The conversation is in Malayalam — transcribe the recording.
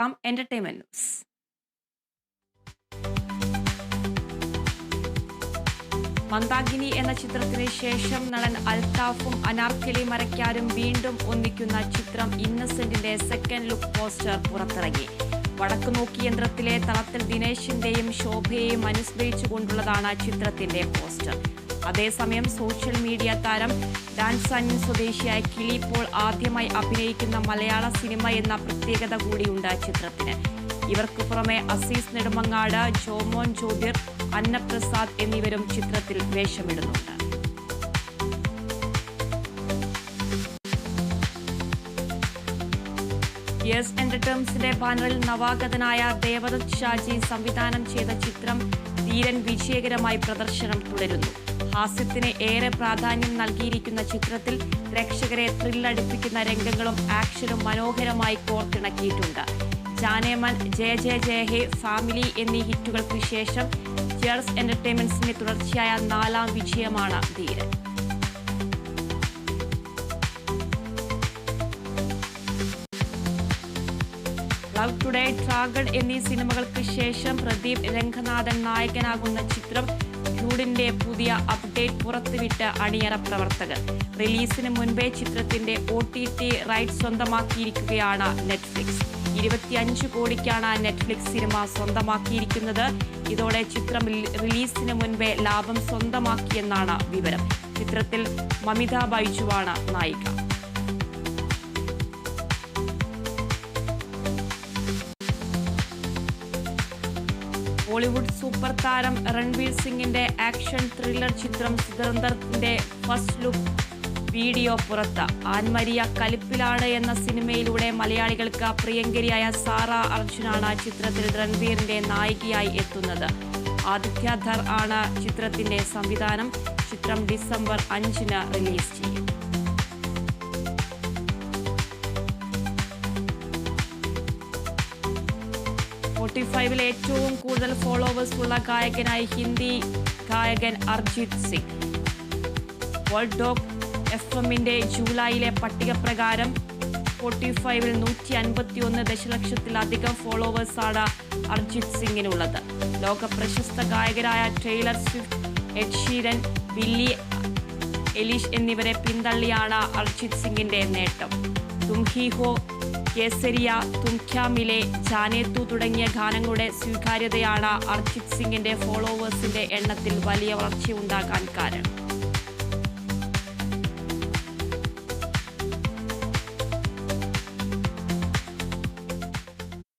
Come entertainment news. മന്ദാഗിനി എന്ന ചിത്രത്തിന് ശേഷം നടൻ അൽത്താഫും അനാർക്കലി മരക്കാരും വീണ്ടും ഒന്നിക്കുന്ന ചിത്രം ഇന്നസെന്റിന്റെ സെക്കൻഡ് ലുക്ക് പോസ്റ്റർ പുറത്തിറങ്ങി. വടക്കുനോക്കി യന്ത്രത്തിലെ തളത്തിൽ ദിനേശിന്റെയും ശോഭയെയും അനുസ്മരിച്ചുകൊണ്ടുള്ളതാണ് ചിത്രത്തിന്റെ പോസ്റ്റർ. അതേസമയം സോഷ്യൽ മീഡിയ താരം ഡാൻസാൻ സ്വദേശിയായ കിളി പോൾ ആദ്യമായി അഭിനയിക്കുന്ന മലയാള സിനിമ എന്ന പ്രത്യേകത കൂടിയുണ്ട് ചിത്രത്തിന്. ഇവർക്ക് പുറമെ അസീസ് നെടുമങ്ങാട് ജോമോൻ ജ്യോതിർ അന്നപ്രസാദ് എന്നിവരും ചിത്രത്തിൽ വേഷമിടുന്നുണ്ട്. യെസ് എന്റർടൈൻമെന്റ്സിന്റെ ബാനറിൽ നവാഗതനായ ദേവദത്ത് ഷാജി സംവിധാനം ചെയ്ത ചിത്രം ധീരൻ വിജയകരമായി പ്രദർശനം തുടരുന്നു. ഹാസ്യത്തിന് ഏറെ പ്രാധാന്യം നൽകിയിരിക്കുന്ന ചിത്രത്തിൽ പ്രേക്ഷകരെ ത്രില്ലടിപ്പിക്കുന്ന രംഗങ്ങളും ആക്ഷനും മനോഹരമായി കോർത്തിണക്കിയിട്ടുണ്ട്. ജാനേമൻ ജയ ജയ ജയ ഹേ ഫാമിലി എന്നീ ഹിറ്റുകൾക്ക് ശേഷം ജേഴ്സ് എന്റർടൈൻമെന്റ്സിന്റെ തുടർച്ചയായ നാലാം വിജയമാണ് ധീരൻ. ലവ് ടുഡേ ട്രാഗഡ് എന്നീ സിനിമകൾക്ക് ശേഷം പ്രദീപ് രംഗനാഥൻ നായകനാകുന്ന ചിത്രം ഡ്യൂഡിന്റെ പുതിയ അപ്ഡേറ്റ് പുറത്തുവിട്ട് അണിയറ പ്രവർത്തകർ. റിലീസിന് മുൻപേ ചിത്രത്തിന്റെ ഒ ടി ടി റൈറ്റ് സ്വന്തമാക്കിയിരിക്കുകയാണ് നെറ്റ്ഫ്ലിക്സ്. ഇരുപത്തിയഞ്ച് കോടിക്കാണ് നെറ്റ്ഫ്ലിക്സ് സിനിമ സ്വന്തമാക്കിയിരിക്കുന്നത്. ഇതോടെ ചിത്രം റിലീസിന് മുൻപേ ലാഭം സ്വന്തമാക്കിയെന്നാണ് വിവരം. ചിത്രത്തിൽ മമിത ബൈജുവാണ് നായിക. ബോളിവുഡ് സൂപ്പർ താരം രൺവീർ സിംഗിന്റെ ആക്ഷൻ ത്രില്ലർ ചിത്രം സുരന്ദറിന്റെ ഫസ്റ്റ് ലുക്ക് വീഡിയോ പുറത്ത്. ആൻമരിയ കലിപ്പിലാണ് എന്ന സിനിമയിലൂടെ മലയാളികൾക്ക് പ്രിയങ്കരിയായ സാറ അർജുനാണ് ചിത്രത്തിൽ രൺവീറിന്റെ നായികയായി എത്തുന്നത്. ആദിത്യധർ ആണ് ചിത്രത്തിന്റെ സംവിധാനം. ചിത്രം ഡിസംബർ അഞ്ചിന് റിലീസ് ചെയ്യും. ഫോർട്ടി ഫൈവിൽ ഏറ്റവും കൂടുതൽ ഫോളോവേഴ്സ് ഉള്ള ഗായകനായി ഹിന്ദി ഗായകൻ അർജിത് സിംഗ്. വേൾഡ് ഡോഗ് എഫ് എമ്മിന്റെ ജൂലൈയിലെ പട്ടിക പ്രകാരം ഫോർട്ടി ഫൈവിൽ നൂറ്റി അൻപത്തി ഒന്ന് ദശലക്ഷത്തിലധികം ഫോളോവേഴ്സാണ് അർജിത് സിംഗിനുള്ളത്. ലോക പ്രശസ്ത ഗായകരായ Taylor Swift Ed Sheeran Billie Eilish എന്നിവരെ പിന്തള്ളിയാണ് അർജിത് സിംഗിന്റെ നേട്ടം. തുംഹി ഹോ കേസരിയ തുംഖ്യ മിലെ ജാനേത്തു തുടങ്ങിയ ഗാനങ്ങളുടെ സ്വീകാര്യതയാണ് അർജിത് സിംഗിന്റെ ഫോളോവേഴ്സിന്റെ എണ്ണത്തിൽ വലിയ വളർച്ചയുണ്ടാകാൻ കാരണം.